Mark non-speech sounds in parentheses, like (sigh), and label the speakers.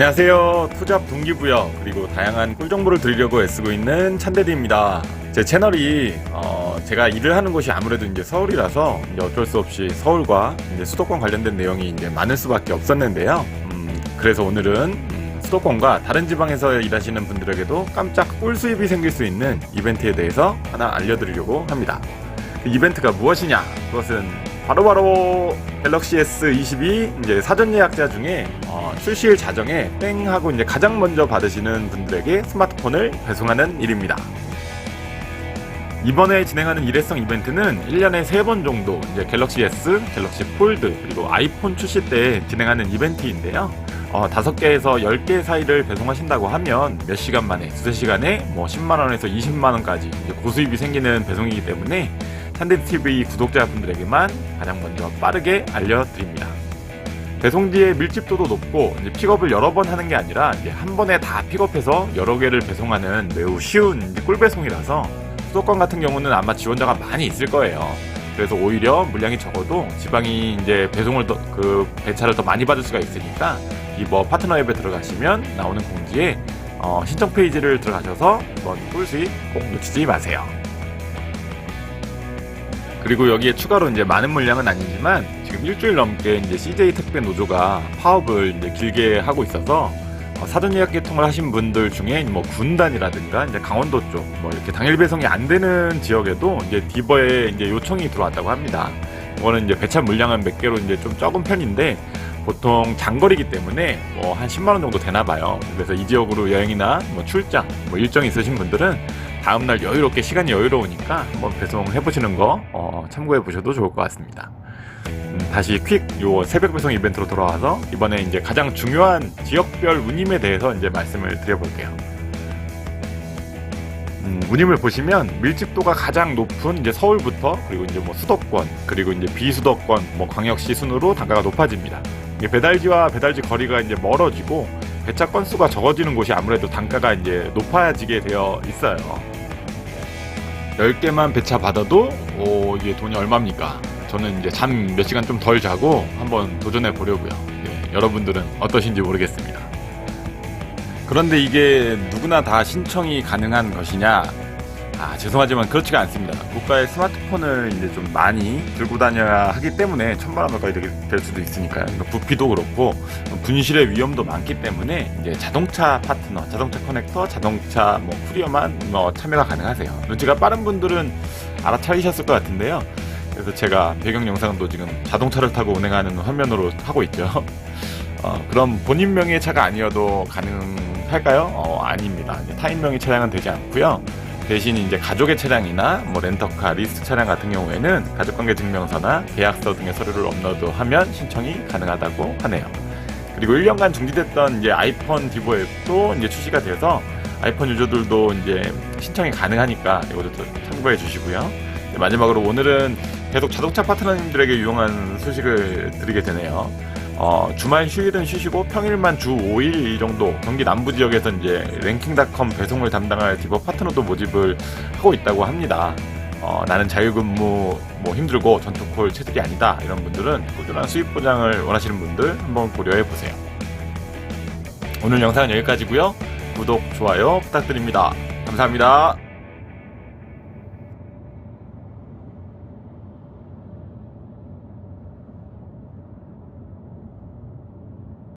Speaker 1: 안녕하세요. 투잡 동기부여 그리고 다양한 꿀 정보를 드리려고 애쓰고 있는 찬데디입니다. 제 채널이 어, 제가 일을 하는 곳이 아무래도 이제 서울이라서 이제 어쩔 수 없이 서울과 이제 수도권 관련된 내용이 이제 많을 수밖에 없었는데요. 음, 그래서 오늘은 음, 수도권과 다른 지방에서 일하시는 분들에게도 깜짝 꿀 수입이 생길 수 있는 이벤트에 대해서 하나 알려드리려고 합니다. 그 이벤트가 무엇이냐? 그것은 바로바로 갤럭시 S22 이제 사전 예약자 중에 어, 출시일 자정에 땡 하고 이제 가장 먼저 받으시는 분들에게 스마트폰을 배송하는 일입니다. 이번에 진행하는 일회성 이벤트는 1년에 3번 정도 이제 갤럭시 S, 갤럭시 폴드 그리고 아이폰 출시 때 진행하는 이벤트인데요. 어, 5개에서 10개 사이를 배송하신다고 하면 몇 시간 만에, 두세 시간에 뭐 10만원에서 20만원까지 고수입이 생기는 배송이기 때문에 산데TV 구독자분들에게만 가장 먼저 빠르게 알려드립니다. 배송지의 밀집도도 높고 픽업을 여러 번 하는 게 아니라 한 번에 다 픽업해서 여러 개를 배송하는 매우 쉬운 꿀배송이라서 수도권 같은 경우는 아마 지원자가 많이 있을 거예요. 그래서 오히려 물량이 적어도 지방이 이제 배송을 더, 그 배차를 더 많이 받을 수가 있으니까 이뭐 파트너 앱에 들어가시면 나오는 공지에 어, 신청 페이지를 들어가셔서 이번 꿀 수익 꼭 놓치지 마세요. 그리고 여기에 추가로 이제 많은 물량은 아니지만 지금 일주일 넘게 이제 CJ 택배 노조가 파업을 이제 길게 하고 있어서 어, 사전 예약 개통을 하신 분들 중에 뭐 군단이라든가 이제 강원도 쪽 뭐 이렇게 당일 배송이 안 되는 지역에도 이제 디버에 이제 요청이 들어왔다고 합니다. 이거는 이제 배차 물량은 몇 개로 이제 좀 적은 편인데 보통 장거리기 때문에 뭐 한 10만 원 정도 되나 봐요. 그래서 이 지역으로 여행이나 뭐 출장 뭐 일정 있으신 분들은 다음 날 여유롭게 시간이 여유로우니까 한번 배송해 보시는 거 어, 참고해 보셔도 좋을 것 같습니다. 음, 다시 퀵 요 새벽 배송 이벤트로 돌아와서 이번에 이제 가장 중요한 지역별 운임에 대해서 이제 말씀을 드려볼게요. 음, 운임을 보시면 밀집도가 가장 높은 이제 서울부터 그리고 이제 뭐 수도권 그리고 이제 비수도권 뭐 광역시 순으로 단가가 높아집니다. 배달지와 배달지 거리가 이제 멀어지고 배차 건수가 적어지는 곳이 아무래도 단가가 이제 높아지게 되어 있어요. 10개만 배차 받아도 오, 이게 돈이 얼마입니까? 저는 이제 잠 몇 시간 좀 덜 자고 한번 도전해 보려고요. 예, 여러분들은 어떠신지 모르겠습니다. 그런데 이게 누구나 다 신청이 가능한 것이냐? 아, 죄송하지만 그렇지가 않습니다. 고가의 스마트폰을 이제 좀 많이 들고 다녀야 하기 때문에 천만 원 가까이 되게 될 수도 있으니까요. 그러니까 부피도 그렇고 분실의 위험도 많기 때문에 이제 자동차 파트너, 자동차 커넥터, 자동차 뭐 쿠리어만 뭐 참여가 가능하세요. 눈치가 빠른 분들은 알아차리셨을 것 같은데요. 그래서 제가 배경 영상도 지금 자동차를 타고 운행하는 화면으로 하고 있죠. (laughs) 어, 그럼 본인 명의 차가 아니어도 가능 할까요? 어, 아닙니다. 이제 타인 명의 차량은 되지 않고요. 대신 이제 가족의 차량이나 뭐 렌터카, 리스트 차량 같은 경우에는 가족관계 증명서나 계약서 등의 서류를 업로드하면 신청이 가능하다고 하네요. 그리고 1년간 중지됐던 이제 아이폰 디보 앱도 이제 출시가 돼서 아이폰 유저들도 이제 신청이 가능하니까 이것도 또 참고해 주시고요. 네, 마지막으로 오늘은 계속 자동차 파트너님들에게 유용한 소식을 드리게 되네요. 어, 주말 휴일은 쉬시고 평일만 주 5일 정도 경기 남부 지역에서 이제 랭킹닷컴 배송을 담당할 디버 파트너도 모집을 하고 있다고 합니다. 어, 나는 자유근무 뭐 힘들고 전투콜 체질이 아니다 이런 분들은 꾸준한 수입 보장을 원하시는 분들 한번 고려해 보세요. 오늘 영상은 여기까지고요. 구독, 좋아요 부탁드립니다. 감사합니다.